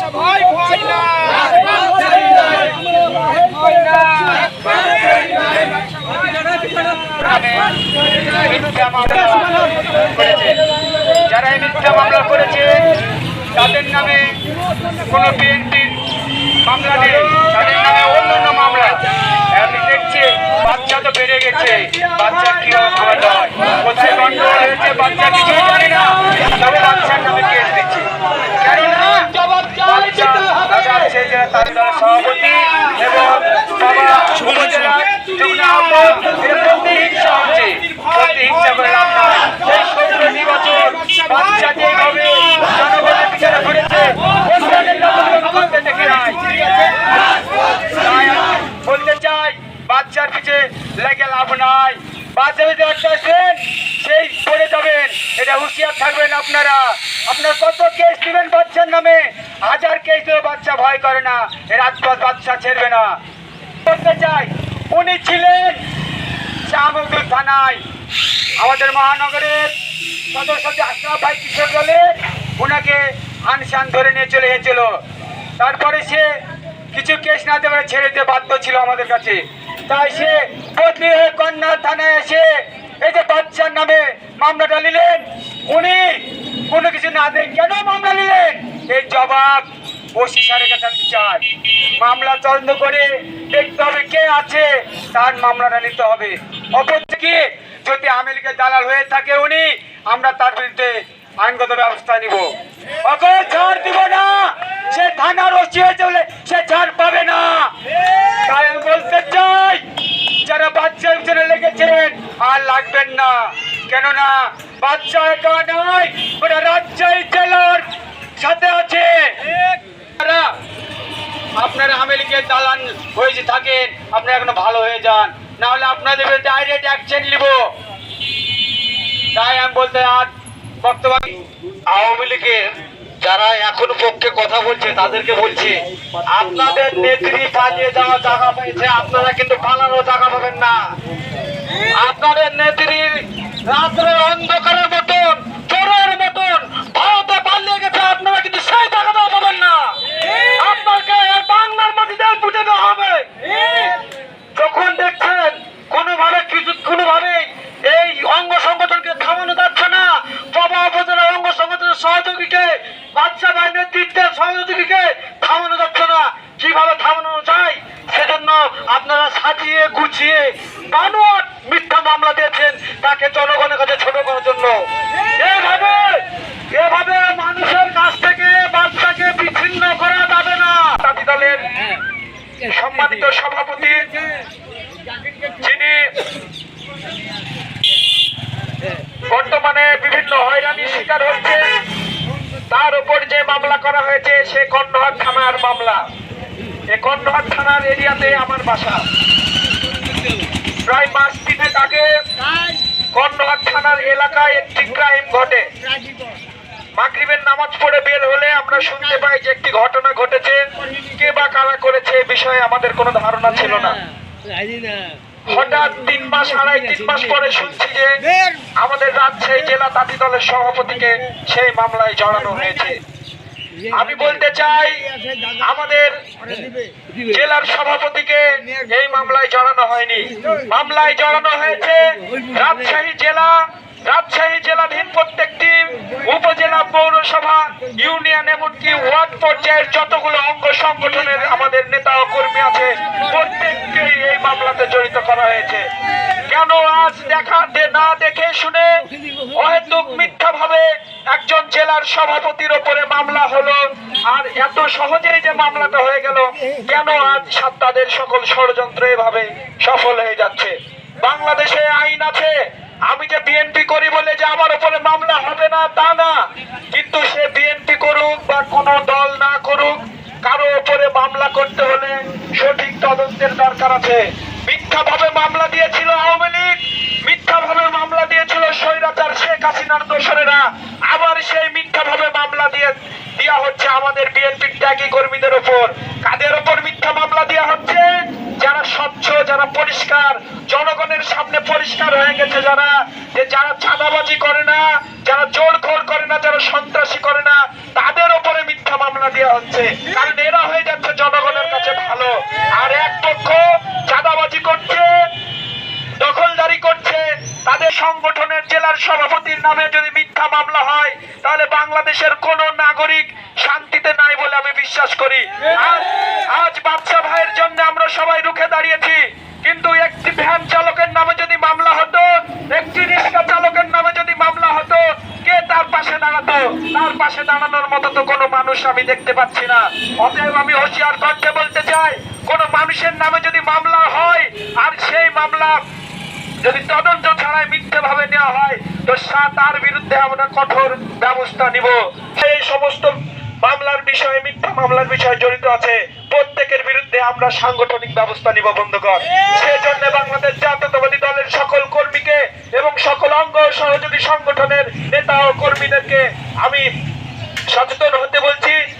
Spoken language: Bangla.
বাচ্চা ভয় না। যারা এই মিথ্যা মামলা করেছে, তাদের নামে কোনো বিএনপির মামলা নেই, তাদের নামে অন্যান্য মামলা আমি দেখছি বাচ্চা তো বেড়ে গেছে বাচ্চা কি খাওয়াতে হয় কোথায় গন্ডগোল হয়েছে বাচ্চা কিছুই জানে না তবে বাচ্চার নামে কেস দিচ্ছে কেননা বাচ্চা দাদা সেই যে তার দলের সভাপতি এবং বাবা যুগ্ম আহ্বায়ক হচ্ছে প্রতিহিংসা করে বাচ্চা যেভাবে জনগণের অন্যদের জনগণ করতে দেখে বলতে চাই বাচ্চার পিছে লেগে লাভ নাই। বাচ্চা যদি আসেন, সেই পড়ে যাবেন। এটা হুঁশিয়ার থাকবেন আপনারা। আপনার কত কেস দিবেন বাচ্চার নামে? হাজার কেস দিলে বাচ্চা ভয় করে না রাজপথ বাচ্চা ছেড়বে না। বলতে চাই, উনি ছিলেন শ্যামগুল থানায়। আমাদের মহানগরের সদস্য আশরাফ ভাই কিশোর দলে ওনাকে আনসান ধরে নিয়ে চলে গেছিল। তারপরে সে কিছু কেস না দেবে ছেড়ে দিতে বাধ্য ছিল আমাদের কাছে। তাই সে বদলি হয়ে কন্যা থানায় এসে এই যে বাচ্চার নামে মামলাটা নিলেন। উনি কোনো কিছু না দেন। কেন মামলা নিলেন? জবাব ওসি স্যারের কাছে আমি মামলা তদন্ত করে দেখতে হবে কে আছে, তার মামলাটা নিতে হবে। অপরদিকে যদি আমেরিকা দালাল হয়ে থাকে উনি, আমরা তার বিরুদ্ধে আইনগত ব্যবস্থা নিব। ওকে ছাড় দিব না, সে থানার ওসি হয়েছে বলে সে ছাড় পাবে না। তাই বলতে চাই, যারা বাচ্চার পিছনে লেগেছেন আর লাগবেন না। কেননা, বাচ্চা একা নয়, ওরা রাজশাহী জেলার সাথে আছে। আপনারা আমেরিকায় দালান হয়েছে থাকেন আপনারা এখনও ভালো হয়ে যান। না হলে আপনাদের ডাইরেক্ট অ্যাকশন নিব। তাই আমি বলতে আর বক্তব্য আওয়ামী লীগের যারা এখন পক্ষে কথা বলছে তাদেরকে বলছি আপনাদের নেত্রী পালিয়ে যাওয়া জায়গা পেয়েছে আপনারা কিন্তু পালানো জায়গা পাবেন না। আপনাদের নেত্রীর রাত্রের অন্ধকারের মতন চোরের মতন ভারতে পালিয়ে গেছে আপনারা কিন্তু সেই জায়গাটাও পাবেন না আপনাকে এই বাংলার মাটিতে পুঁতে দেওয়া হবে যখন দেখছেন কোনোভাবে কিছু কোনোভাবে এই অঙ্গ সংগঠনকে থামানো যাচ্ছে না বাবা উপজেলার অঙ্গ সংগঠনের সহযোগীকে বাচ্চা ভাই নেতৃত্বের সহযোগীকে থামানো যাচ্ছে না কীভাবে থামানো যায় সেজন্য আপনারা সাজিয়ে গুছিয়ে বানোয়াট মিথ্যা মামলা দিয়েছেন তাকে জনগণের কাছে ছোট করার জন্য। এভাবে এভাবে মানুষের কাছ থেকে বাচ্চাকে বিচ্ছিন্ন করা যাবে না। জাতি দলের সম্মানিত সভাপতি, যিনি বর্তমানে বিভিন্ন হয়রানির শিকার হচ্ছে, তার উপর যে মামলা করা হয়েছে, সে কর্ণহাট থানার মামলা। এই কর্ণহাট থানার এরিয়াতে আমার বাসা। প্রায় মাস থানার এলাকায় একটি ক্রাইম ঘটে। মাগরিবের নামাজ পড়ে বের হলে আমরা শুনতে পাই যে একটি ঘটনা ঘটেছে। কে বা কারা করেছে এ বিষয়ে আমাদের কোনো ধারণা ছিল না। হঠাৎ তিন মাস আড়াই তিন মাস পরে শুনছি যে আমাদের রাজশাহী জেলা তাঁতি দলের সভাপতিকে সেই মামলায় জড়ানো হয়েছে। আমি বলতে চাই, আমাদের জেলার সভাপতিকে এই মামলায় জড়ানো হয়নি। মামলায় জড়ানো হয়েছে রাজশাহী জেলা, রাজশাহী জেলাধীন প্রত্যেকটি উপজেলা পৌরসভা ইউনিয়ন, এমনকি ওয়ার্ড পর্যায়ের যতগুলো অঙ্গ সংগঠনের আমাদের নেতা ও কর্মী আছে, প্রত্যেককেই এই মামলাতে জড়িত করা হয়েছে। কেন আজ দেখা না দেখে শুনে অহেতুক মিথ্যা ভাবে একজন জেলার সভাপতির ওপরে মামলা হলো। আর এত সহজেই যে মামলাটা হয়ে গেল, কেন আজ সা- তাদের সকল ষড়যন্ত্র এভাবে সফল হয়ে যাচ্ছে? বাংলাদেশে আইন আছে। আমি যে বিএনপি করি বলে যে আমার উপরে মামলা হবে না, তা না। কিন্তু সে বিএনপি করুক বা কোনো দল না করুক, কারও উপরে মামলা করতে হলে সঠিক তদন্তের দরকার আছে। মিথ্যা ভাবে মামলা দিয়েছিল আওয়ামী লীগ। মিথ্যা ভাবে মামলা দিয়েছিল স্বৈরাচার শেখ হাসিনার দোসরেরা আবার সেই মিথ্যা ভাবে মামলা দিয়ে দেওয়া হচ্ছে আমাদের বিএনপির ত্যাগী কর্মীদের উপর কাদের উপর মিথ্যা মামলা দেওয়া হচ্ছে? যারা স্বচ্ছ, যারা পরিষ্কার, জনগণের সামনে পরিষ্কার হয়ে গেছে যারা, যে যারা চাঁদাবাজি করে না, যারা জোর খোর করে না, যারা সন্ত্রাসী করে না, তাদের উপরে মিথ্যা মামলা দেওয়া হচ্ছে। কারণ এরা হয়ে যাচ্ছে জনগণের কাছে ভালো। আর এক পক্ষ চাঁদাবাজি করছে, দখলদারি করছে। তাদের সংগঠনের জেলার সভাপতির নামে যদি মিথ্যা মামলা হয়, তাহলে বাংলাদেশের কোন নাগরিক শান্তিতে নাই বলে আমি বিশ্বাস করি। আজ বাদশা ভাইয়ের জন্য আমরা সবাই রুখে দাঁড়িয়েছি। কিন্তু একটি ভ্যান চালকের নামে যদি মামলা হতো, একটি রিক্সা চালকের নামে যদি মামলা হতো, কে তার পাশে দাঁড়াতো? তার পাশে দাঁড়ানোর মতো তো কোনো মানুষ আমি দেখতে পাচ্ছি না। অতএব আমি হুঁশিয়ার করতে বলতে চাই কোনো মানুষের নামে যদি মামলা হয়, আর সেই মামলা যদি তদন্ত ছাড়াই মিথ্যে ভাবে নেওয়া হয়, তো সা- তার বিরুদ্ধে আমরা কঠোর ব্যবস্থা নিব। এই সমস্ত মামলার বিষয়ে, মিথ্যা মামলার বিষয়ে জড়িত আছে, প্রত্যেকের বিরুদ্ধে আমরা সাংগঠনিক ব্যবস্থা নিব, বন্ধুগণ। সেজন্য বাংলাদেশ জাতীয়তাবাদী দলের সকল কর্মীকে এবং সকল অঙ্গ সহযোগী সংগঠনের নেতা ও কর্মীদেরকে আমি সচেতন হতে বলছি।